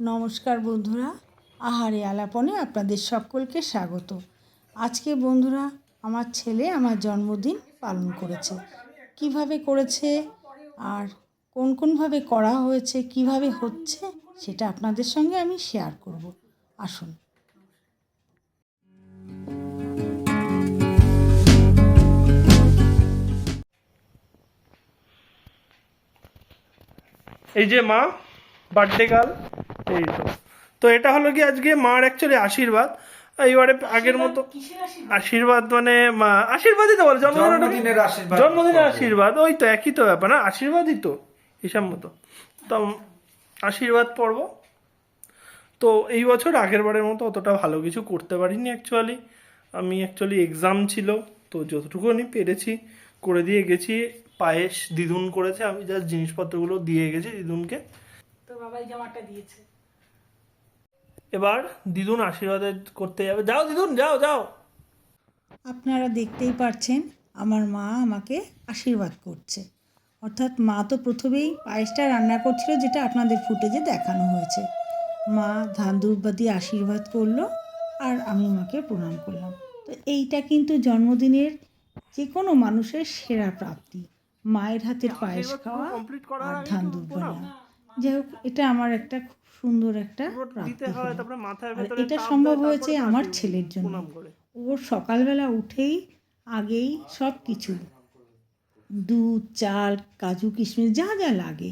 নমস্কার বন্ধুরা, আহারে আলাপনে আপনাদের সকলকে স্বাগত। আজকে বন্ধুরা, আমার ছেলে আমার জন্মদিন পালন করেছে। কীভাবে করেছে আর কোন কোনভাবে করা হয়েছে, কীভাবে হচ্ছে, সেটা আপনাদের সঙ্গে আমি শেয়ার করব। আসুন। এই যে মা বার্থডে গার্ল এই তো। তো এটা হলো কি আজকে মার অ্যাকচুয়ালি আশীর্বাদ। এবারে আগের মতো আশীর্বাদ? মানে মা- আশীর্বাদই তো বলে জন্মদিনের জন্মদিনের আশীর্বাদ। জন্মদিনের আশীর্বাদ ওই তো একই তো ব্যাপার না আশীর্বাদই তো হিসাব মতো তো আশীর্বাদ পর্ব। তো এই বছর আগের বারের মতো অতটা ভালো কিছু করতে পারিনি অ্যাকচুয়ালি আমি অ্যাকচুয়ালি এক্সাম ছিল তো যতটুকুনি পেরেছি করে দিয়ে গেছি। পায়েস দিদুন করেছে আমি জাস্ট জিনিসপত্রগুলো দিয়ে গেছি দিদুনকে। তো বাবাই জামাটা দিয়েছে। এবার দিদুন আশীর্বাদ করতে যাবে। যাও দিদুন যাও যাও। আপনারা দেখতেই পাচ্ছেন আমার মা আমাকে আশীর্বাদ করছে। অর্থাৎ মা তো প্রথমেই পায়েসটা রান্না করছিল যেটা আপনাদের ফুটেজে দেখানো হয়েছে। মা ধান দিয়ে আশীর্বাদ করল আর আমি মাকে প্রণাম করলাম। তো এইটা কিন্তু জন্মদিনের যে কোনো মানুষের সেরা প্রাপ্তি। মায়ের হাতের পায়েস খাওয়া আর ধান দুর্বা যাই হোক এটা আমার একটা খুব সুন্দর একটা হয় আর এটা সম্ভব হয়েছে আমার ছেলের জন্য। ওর সকালবেলা উঠেই আগেই সব কিছু। দুধ চাল কাজু কিশমিশ যা যা লাগে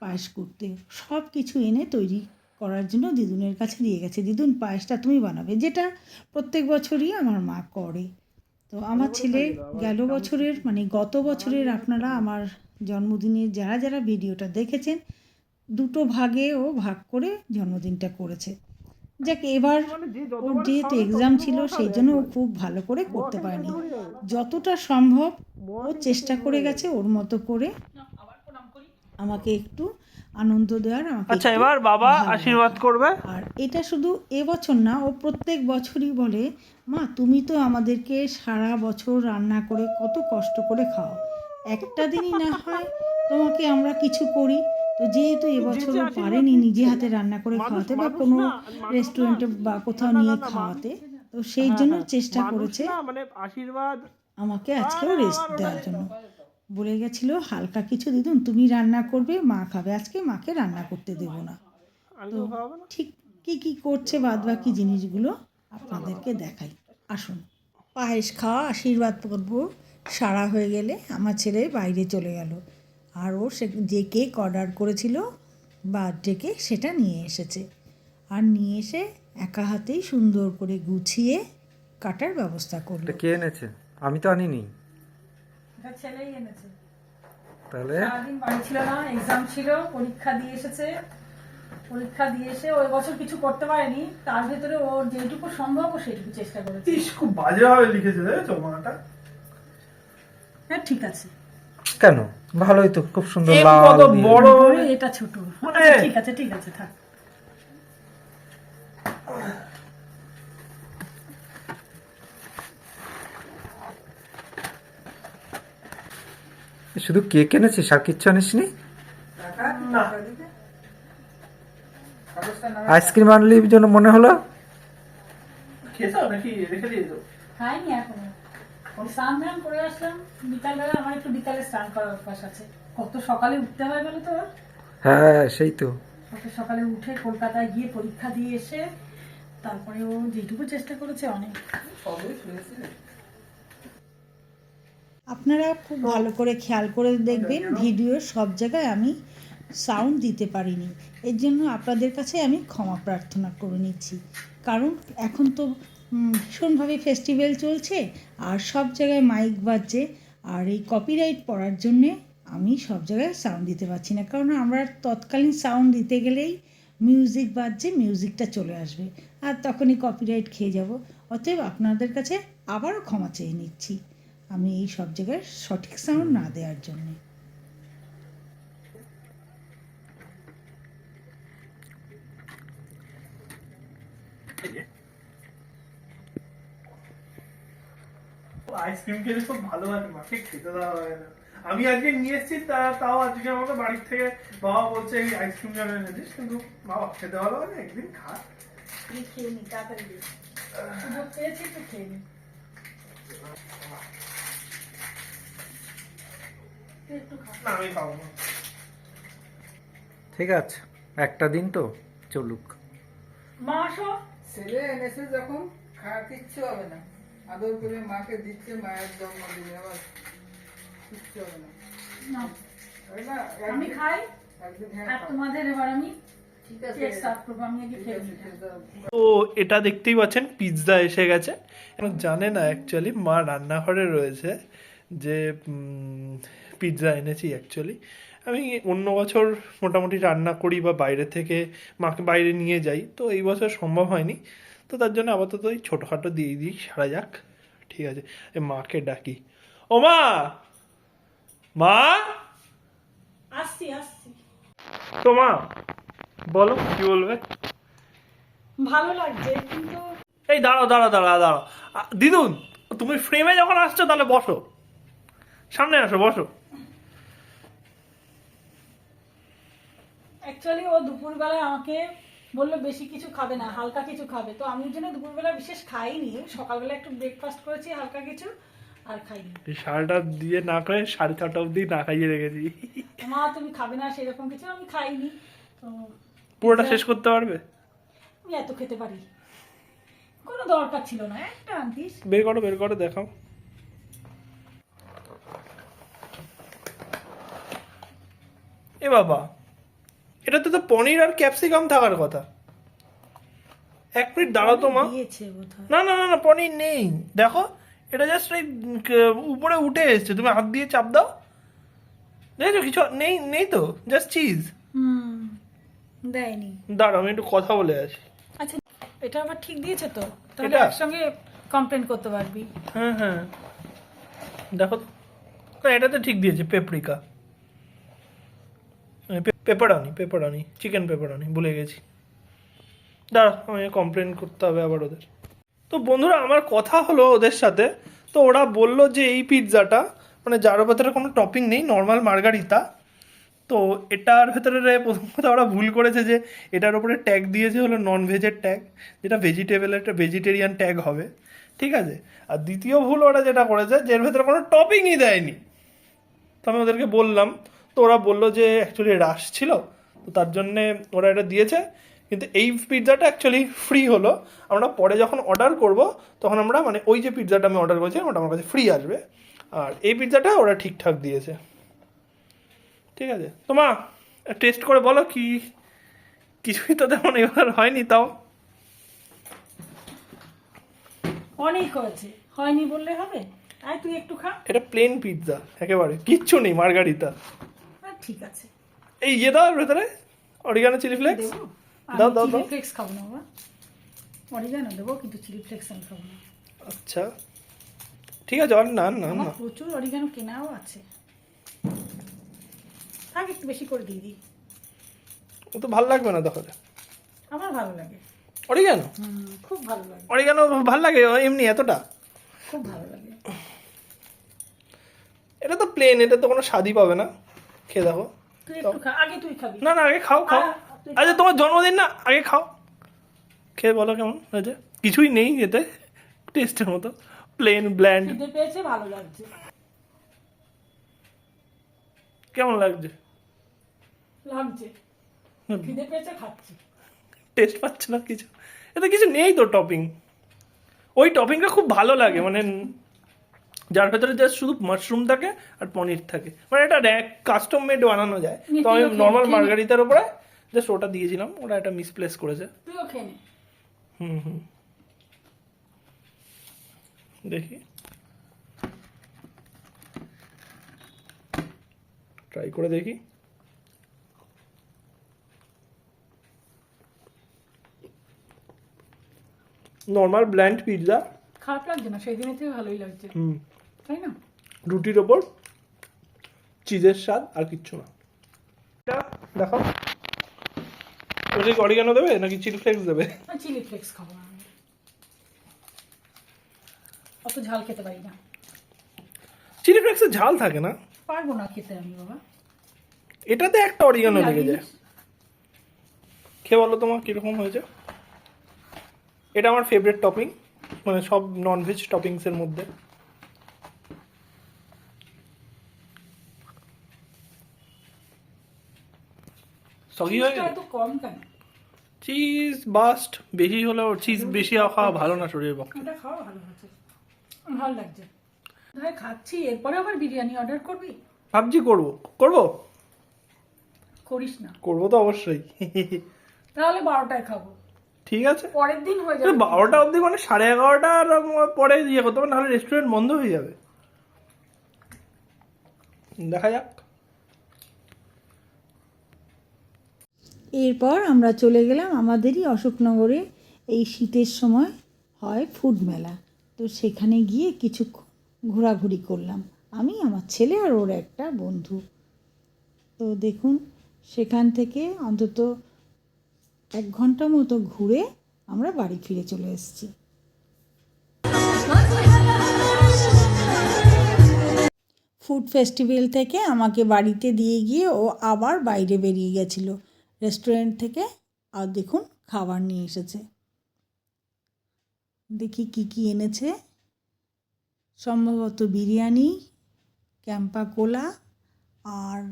পায়েস করতে। সব কিছু এনে তৈরি করার জন্য দিদুনের কাছে দিয়ে গেছে। দিদুন পায়েসটা তুমি বানাবে যেটা প্রত্যেক বছরই আমার মা করে। তো আমার ছেলে গেল বছরের মানে গত বছরের আপনারা আমার জন্মদিনের যারা যারা ভিডিওটা দেখেছেন দুটো ভাগে ও ভাগ করে জন্মদিনটা করেছে। যাক এবার ওর যেহেতু এক্সাম ছিল সেই জন্য ও খুব ভালো করে করতে পারেনি। যতটা সম্ভব ও চেষ্টা করে গেছে ওর মতো করে। আমাকে একটু আনন্দ দেওয়ার আমাকে আচ্ছা এবার বাবা আশীর্বাদ করবে। আর এটা শুধু এবছর না ও প্রত্যেক বছরই বলে মা তুমি তো আমাদেরকে সারা বছর রান্না করে কত কষ্ট করে খাও। একটা দিনই না হয় তোমাকে আমরা কিছু করি। তো যেহেতু এবছর পারেনি নিজে হাতে রান্না করে খাওয়াতে বা কোনো রেস্টুরেন্টে বা কোথাও নিয়ে খাওয়াতে। তো সেই জন্য চেষ্টা করেছে মানে আশীর্বাদ। আমাকে আজকেও রেস্ট দেওয়ার জন্য। বলে গেছিল হালকা কিছু দিদুন তুমি রান্না করবে মা খাবে। আজকে মাকে রান্না করতে দেবো না। তো ঠিক কী কী করছে বাদ বাকি জিনিসগুলো আপনাদেরকে দেখাই। আসুন। পায়েস খাওয়া আশীর্বাদ করব। সারা হয়ে গেলে আমার ছেলে বাইরে চলে গেল। আর ও সে যে কেক অর্ডার করেছিল বার্থডে কেক সেটা নিয়ে এসেছে। আর নিয়ে এসে একা হাতেই সুন্দর করে গুছিয়ে কাটার ব্যবস্থা করল। কে এনেছে? আমি তো আনিনি। এটা ছেলেই এনেছে। তাহলে? সারাদিন বাড়ি ছিল না এক্সাম ছিল পরীক্ষা দিয়ে এসেছে। পরীক্ষা দিয়ে এসে ওই বছর কিছু করতে পারেনি। তার ভেতরে ওর যেটুকু সম্ভব ও সেটুকু চেষ্টা করেছে। ইস খুব বাজেভাবে লিখেছে দেখেছ মাটা হ্যাঁ ঠিক আছে। কেন? ভালোই তো খুব সুন্দর লাল বড়? এটা ছোট। মানে- আচ্ছা, ঠিক আছে ঠিক আছে থাক। শুধু কেক এনেছিস আর কিচ্ছু আনিসনি? আইসক্রিম আনলি জন্য মনে হলো খেয়েছো নাকি রেখে দিয়েছ খাইনি এখনও ওই স্নান ধান করে আসলাম বিকালবেলা আমার একটু বিকালে স্নান করার অভ্যাস আছে। কত সকালে উঠতে হয় বলো তো? হ্যাঁ সেই তো। কত সকালে উঠে কলকাতায় গিয়ে পরীক্ষা দিয়ে এসে তারপরে ও যেটুকু চেষ্টা করেছে অনেক। আপনারা খুব ভালো করে খেয়াল করে দেখবেন ভিডিওর সব জায়গায় আমি সাউন্ড দিতে পারিনি। এর জন্য আপনাদের কাছে আমি ক্ষমা প্রার্থনা করে নিচ্ছি। কারণ এখন তো ভীষণভাবে ফেস্টিভ্যাল চলছে আর সব জায়গায় মাইক বাজছে। আর এই কপিরাইট পড়ার জন্যে আমি সব জায়গায় সাউন্ড দিতে পারছি না। কারণ আমরা তৎকালীন সাউন্ড দিতে গেলেই মিউজিক বাজছে মিউজিকটা চলে আসবে। আর তখনই কপিরাইট খেয়ে যাব। অতএব আপনাদের কাছে আবারও ক্ষমা চেয়ে নিচ্ছি। আমি এই সব জায়গায় সঠিক সাউন্ড না দেওয়ার জন্য। আইসক্রিম খেলে খুব ভালো লাগে মাকে খেতে দেওয়া হয় না। আমি আজকে নিয়ে এসেছি তা- তাও আজকে আমাকে বাড়ির থেকে বাবা বলছে এই আইসক্রিম কেন এনেছিস কিন্তু বাবা খেতে ভালো লাগে একদিন খা। খেয়ে নি তাড়াতাড়ি পেয়েছি খেয়ে নি। একটু খা। না আমি খাব না। ঠিক আছে একটা দিন তো চলুক। মা আসো। ছেলে এনেছে যখন খাওয়া কিচ্ছু হবে না। আদর করে মাকে দিচ্ছে মায়ের জন্মদিনে আবার কিচ্ছু হবে না। আমি খাই হ্যাঁ আর তোমাদের এবার আমি। তো এটা দেখতেই পাচ্ছেন পিৎজা এসে গেছে। জানে না অ্যাকচুয়ালি মা রান্নাঘরে রয়েছে যে পিৎজা এনেছি অ্যাকচুয়ালি আমি অন্য বছর মোটামুটি রান্না করি বা বাইরে থেকে মাকে বাইরে নিয়ে যাই তো এই বছর সম্ভব হয়নি। তো তার জন্য আপাতত এই ছোটোখাটো দিয়ে দিই সারা যাক। ঠিক আছে এ মাকে ডাকি। ও মা! মা! আসছি আসছি। তো মা বলো কি বলবে? ভালো লাগছে কিন্তু এই দাঁড়াও দাঁড়াও দাঁড়াও দাঁড়াও। দিদুন তুমি ফ্রেমে যখন আসছো তাহলে বসো। সামনে আসো বসো। অ্যাকচুয়ালি ও দুপুরবেলায় আমাকে বলল বেশি কিছু খাবে না হালকা কিছু খাবে। তো আমি জন্য দুপুরবেলা বিশেষ খাইনি সকালবেলা একটু ব্রেকফাস্ট করেছি হালকা কিছু আর খাইনি। সারাটা দিয়ে না করে সাড়ে ছটা অবধি না খাইয়ে রেখেছি। মা তুমি খাবে না সেরকম কিছু আমি খাইনি। তো পুরোটা শেষ করতে পারবে? আমি এত খেতে পারি। কোনো দরকার ছিল না একটা আনতিস বের করো বের করো দেখাও। এ বাবা এটাতে তো পনির আর ক্যাপসিকাম থাকার কথা। এক মিনিট দাঁড়াও তো মা। না না না না পনির নেই। দেখো এটা জাস্ট এই উপরে উঠে এসছে। তুমি হাত দিয়ে চাপ দাও। দেখেছ কিছু? নেই নেই তো। জাস্ট চিজ হুম দেয়নি। দাঁড়াও আমি একটু কথা বলে আসি। আচ্ছা এটা আবার ঠিক দিয়েছে তো? তাহলে? একসঙ্গে কমপ্লেন করতে পারবি। হ্যাঁ হ্যাঁ। দেখো তো। না এটা তো ঠিক দিয়েছে paprika pepperoni pepperoni chicken pepperoni ভুলে গেছি। দাঁড়া, আমাকে কমপ্লেন করতে হবে আবার ওদের। তো বন্ধুরা, আমার কথা হলো ওদের সাথে। তো ওরা বলল যে এই পিৎজাটা মানে যার ভেতরে কোনো টপিং নেই নর্মাল মার্গারিতা তো এটার ভেতরে প্রথম কথা ওরা ভুল করেছে যে এটার উপরে ট্যাগ দিয়েছে হলো নন ভেজের ট্যাগ যেটা ভেজিটেবলের একটা ভেজিটেরিয়ান ট্যাগ হবে। ঠিক আছে? আর দ্বিতীয় ভুল ওরা যেটা করেছে, যে এর ভেতরে কোনো টপিংই দেয়নি। তো আমি ওদেরকে বললাম তো ওরা বলল যে অ্যাকচুয়ালি রাশ ছিল তো তার জন্যে ওরা এটা দিয়েছে। কিন্তু এই পিৎজাটা অ্যাকচুয়ালি ফ্রি হলো। আমরা পরে যখন অর্ডার করব তখন আমরা মানে ওই যে পিৎজাটা আমি অর্ডার করেছিলাম ওটা আমার কাছে ফ্রি আসবে। আর এই পিৎজাটা ওরা ঠিকঠাক দিয়েছে। ঠিক আছে? তো মা টেস্ট করে বলো কি কিছুই তো তেমন এবার হয়নি তাও। অনেক হয়েছে হয়নি বললে হবে? আয় তুই একটু খা। এটা প্লেন পিৎজা একেবারে। কিচ্ছু নেই মার্গারিতা ঠিক আছে। এই ইয়ে দাও ভেতরে অরিগানো চিলি ফ্লেক্স দাও, দাও, চিলি দাও। ফ্লেক্স খাব না বাবা। অরিগানো দেবো কিন্তু চিলি ফ্লেক্স আমি খাব না। আচ্ছা। ঠিক আছে আর না না না। প্রচুর অরিগানো কেনাও আছে। থাক একটু বেশি করে দিয়ে দিই। ও তো ভালো লাগবে না তাহলে। আমার ভালো লাগে। অরিগানো খুব ভালো লাগে। অরিগানো ভালো লাগে এমনি এতটা? খুব ভালো লাগে। এটা তো প্লেন এটা তো কোনো স্বাদই পাবে না। খেয়ে দেখো। আগে তুই খাবি। না না আগে খাও খাও। আচ্ছা তোমার জন্মদিন না আগে খাও। খেয়ে বলো কেমন হয়েছে। কিছুই নেই এতে টেস্টের মতো। প্লেন ব্ল্যান্ড পেয়েছে ভালো লাগছে। কেমন লাগছে? লাগছে। খিদে পেয়েছে খাচ্ছি। টেস্ট পাচ্ছে না কিছু। এতে কিছু নেই তো টপিং ওই টপিংটা খুব ভালো লাগে মানে যার ভেতরে জাস্ট শুধু মাশরুম থাকে আর পনির থাকে। মানে এটা কাস্টম মেড বানানো যায়। তো আমি নর্মাল মার্গারিতার উপরে জাস্ট ওটা দিয়েছিলাম ওটা একটা মিসপ্লেস করেছে। হুম হুম। দেখি। ট্রাই করে দেখি। নর্মাল ব্ল্যান্ড পিৎজা খারাপ লাগছে না সেই দিনের থেকে ভালোই লাগছে। হুম। তাই না? রুটির ওপর চিজের স্বাদ আর কিচ্ছু না। দেখো ওটা কি অরিগানো দেবে নাকি চিলি ফ্লেক্স দেবে? চিলি ফ্লেক্স খাব না অত ঝাল খেতে পারি না। চিলি ফ্লেক্সের ঝাল থাকে না। পারব না খেতে আমি বাবা। এটাতে একটা অরিগানো লেগে যায়। খেয়ে বলো তোমার কীরকম হয়েছে? এটা আমার ফেভারিট টপিং মানে সব নন ননভেজ টপিংসের মধ্যে। সহি হয়ে এত কম কেন? চিজ বাস্ট বেশি হলেও চিজ বেশি খাওয়া ভালো না শরীরের পক্ষে। ওটা খাওয়া ভালো হয়েছে। ভালো লাগছে। ভাই খাচ্ছি এরপরে আবার বিরিয়ানি অর্ডার করবি? ভাবছি করব। করব? করিস না। করব তো অবশ্যই। তাহলে বারোটায় খাব। ঠিক আছে। পরের দিন হয়ে যাবে। বারোটা অবধি মানে সাড়ে এগারোটার পরে ইয়ে করতে হবে নাহলে রেস্টুরেন্ট বন্ধ হয়ে যাবে। দেখা যাক। এরপর আমরা চলে গেলাম আমাদেরই অশোকনগরে। এই শীতের সময় হয় ফুড মেলা। তো সেখানে গিয়ে কিছু ঘোরাঘুরি করলাম। আমি, আমার ছেলে আর ওর একটা বন্ধু। তো দেখুন, সেখান থেকে অন্তত এক ঘণ্টা মতো ঘুরে আমরা বাড়ি ফিরে চলে এসেছি। ফুড ফেস্টিভ্যাল থেকে আমাকে বাড়িতে দিয়ে গিয়ে ও আবার বাইরে বেরিয়ে গেছিল। রেস্টুরেন্ট থেকে আর দেখুন খাবার নিয়ে এসেছে। দেখি কি কি এনেছে। সম্ভবত বিরিয়ানি, ক্যাম্পা কোলা আর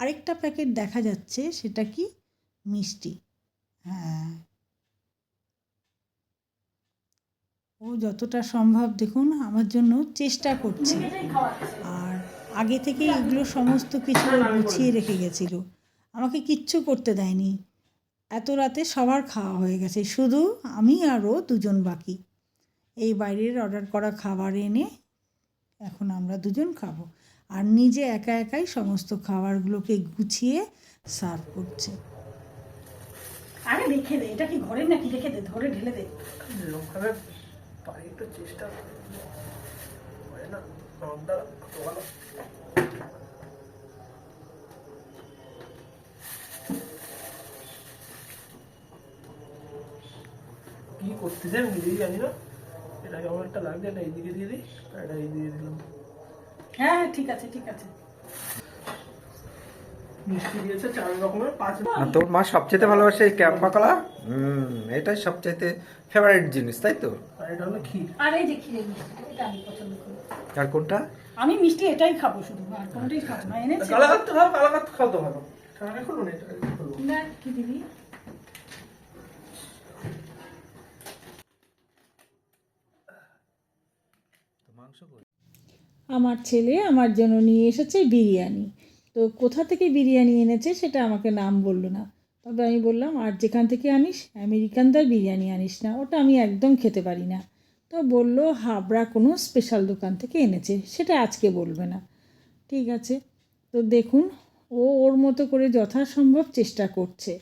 আরেকটা প্যাকেট দেখা যাচ্ছে, সেটা কি? মিষ্টি। হ্যাঁ। ও যতটা সম্ভব দেখুন, আমার জন্য চেষ্টা করছে। আর আগে থেকে এগুলো সমস্ত কিছু গুছিয়ে রেখে গেছিল। আমাকে কিচ্ছু করতে দেয়নি। এত রাতে সবার খাওয়া হয়ে গেছে শুধু আমি আর ও দুজন বাকি। এই বাইরের অর্ডার করা খাবার এনে এখন আমরা দুজন খাব। আর নিজে একা একাই সমস্ত খাবারগুলোকে গুছিয়ে সার্ভ করছে। আরে রেখে দে এটা কি ঘরের নাকি? রেখে দে ধরে ঢেলে দে। লোকভাবে পারি একটু চেষ্টা। হয় না আমার দ্বারা অত ভালো কি করতেছে আমি নিজেই জানি না এটা কেমন একটা লাগছে এটা এইদিকে দিয়ে দিই এটা এই দিয়ে দিলাম হ্যাঁ হ্যাঁ ঠিক আছে ঠিক আছে তোর মা সবচেয়ে ভালোবাসে এই ক্যাম্পা কলা হুম এটাই সবচাইতে ফেভারিট জিনিস তাই তো? আর এটা হলো ক্ষীর। আর এই যে ক্ষীরের মিষ্টি এটা আমি পছন্দ করি। আর কোনটা? আমি মিষ্টি এটাই খাব শুধু আর কোনোটাই খাব না। এনেছি। কালাকাত খাও কালাকাত খাও তো ভালো। সামনে খুলুন এটা এটা না কি দিবি? আমার ছেলে আমার জন্য নিয়ে এসেছে বিরিয়ানি। তো কোথা থেকে বিরিয়ানি এনেছে সেটা আমাকে নাম বলল না। তবে আমি বললাম, আর যেখান থেকে আনিস আমেরিকানদার বিরিয়ানি আনিস না, ওটা আমি একদম খেতে পারি না। তো বলল, হাবড়া কোনো স্পেশাল দোকান থেকে এনেছে, সেটা আজকে বলবে না। ঠিক আছে। তো দেখুন, ও ওর মতো করে যথাসম্ভব চেষ্টা করছে।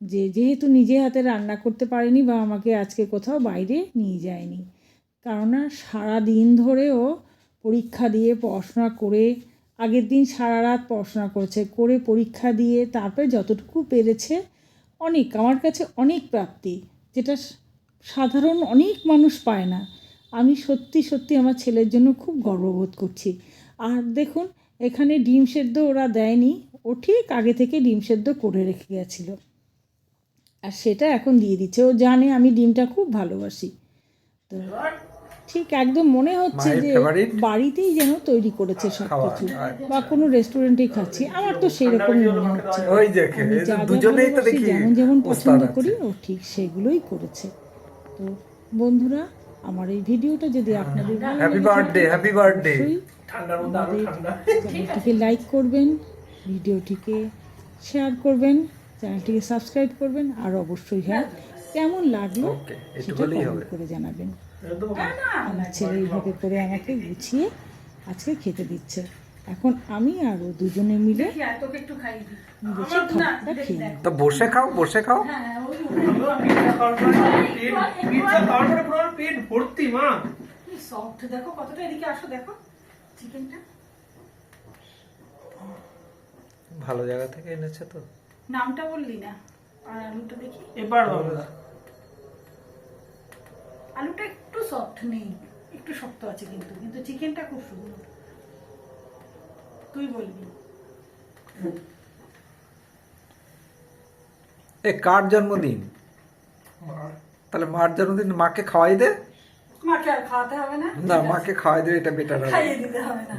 যে যেহেতু নিজে হাতে রান্না করতে পারেনি বা আমাকে আজকে কোথাও বাইরে নিয়ে যায়নি। কেননা সারা দিন ধরে ও পরীক্ষা দিয়ে পড়াশোনা করে, আগের দিন সারা রাত পড়াশোনা করেছে, করে পরীক্ষা দিয়ে তারপরে যতটুকু পেরেছে, অনেক, আমার কাছে অনেক প্রাপ্তি, যেটা সাধারণ অনেক মানুষ পায় না। আমি সত্যি সত্যি আমার ছেলের জন্য খুব গর্ববোধ করছি। আর দেখুন, এখানে ডিম সেদ্ধ ওরা দেয়নি, ও ঠিক আগে থেকে ডিম সেদ্ধ করে রেখে গেছিল। আর সেটা এখন দিয়ে দিচ্ছে, ও জানে আমি ডিমটা খুব ভালোবাসি। তো ঠিক একদম মনে হচ্ছে যে বাড়িতেই যেন তৈরি করেছে সব খাওয়া, কিছু আচ্ছা। বা কোনো রেস্টুরেন্টেই খাচ্ছি। আমার তো সেই রকমই মনে হচ্ছে দুজনেই তো দেখি যেমন যেমন পছন্দ করি ও ঠিক সেগুলোই করেছে। তো বন্ধুরা আমার এই ভিডিওটা যদি আপনাদের ভালো হ্যাপি বার্থডে হ্যাপি বার্থডে চ্যানেলটিকে লাইক করবেন ভিডিওটিকে শেয়ার করবেন চ্যানেলটিকে সাবস্ক্রাইব করবেন আর অবশ্যই হ্যাঁ কেমন লাগল ওকে সেটা কমেন্ট করে জানাবেন। আমার ছেলে এইভাবে করে আমাকে গুছিয়ে আজকে খেতে দিচ্ছে। এখন আমি আর দুজনে মিলে বসে খাবারটা খেয়ে তো বসে খাও বসে খাও। হ্যাঁ পরে পেট ভর্তি মা। সফট দেখো কতটা এদিকে আসো দেখো। চিকেনটা। ভালো জায়গা থেকে এনেছে তো। নামটা বললি না। আর আলুটা দেখি। এবার বাংলা আলুটা। একটু সফট নেই একটু শক্ত আছে কিন্তু কিন্তু চিকেনটা খুব সুন্দর। তুই বলবি? এ কার জন্মদিন? তাহলে মার জন্মদিন মাকে খাওয়াই দে? মাকে আর খাওয়াতে হবে না? না মাকে খাওয়াই দে এটা বেটার হবে। খাইয়ে দিতে হবে না।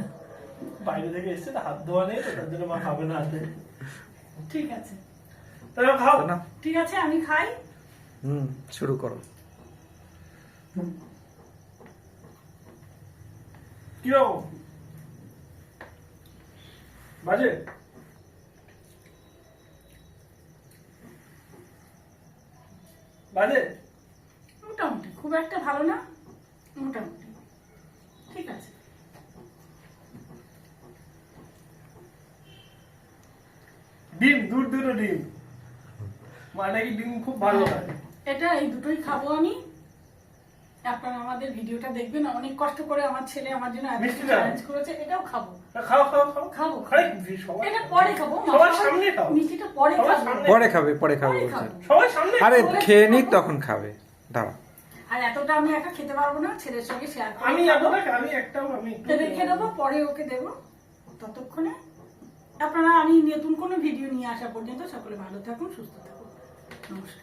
বাইরে থেকে এসছে হাত ধোয়া নেই তো তার জন্য মা খাবে না হাতে। ঠিক আছে। তাহলে খাও। না। ঠিক আছে আমি খাই। হুম শুরু করো। কীরকম বাজে? বাজে? মোটামুটি খুব একটা ভালো না মোটামুটি। ঠিক আছে। ডিম দূর দুটো ডিম। মা নাকি ডিম খুব ভালো খায় এটা এই দুটোই খাব আমি। আপনারা আমাদের ভিডিওটা দেখবেন অনেক কষ্ট করে আমার ছেলে আমার জন্য মিষ্টি চ্যালেঞ্জ করেছে এটাও খাব। খাও খাও খাও। খাব। খাই সবাই এটা পরে খাব সবার সামনে খাও। মিষ্টিটা পরে খাব। পরে খাবে পরে খাবে বলছে। খাব। সামনে আরে খেয়ে নিক তখন খাবে। দাঁড়া। আর এতটা আমি একা খেতে পারব না ছেলের সঙ্গে শেয়ার আমি যাব না আমি একটাও আমি রেখে দেবো পরে ওকে দেবো। ততক্ষণে আপনারা আমি নতুন কোনো ভিডিও নিয়ে আসা পর্যন্ত সকলে ভালো থাকুন সুস্থ থাকুন। নমস্কার।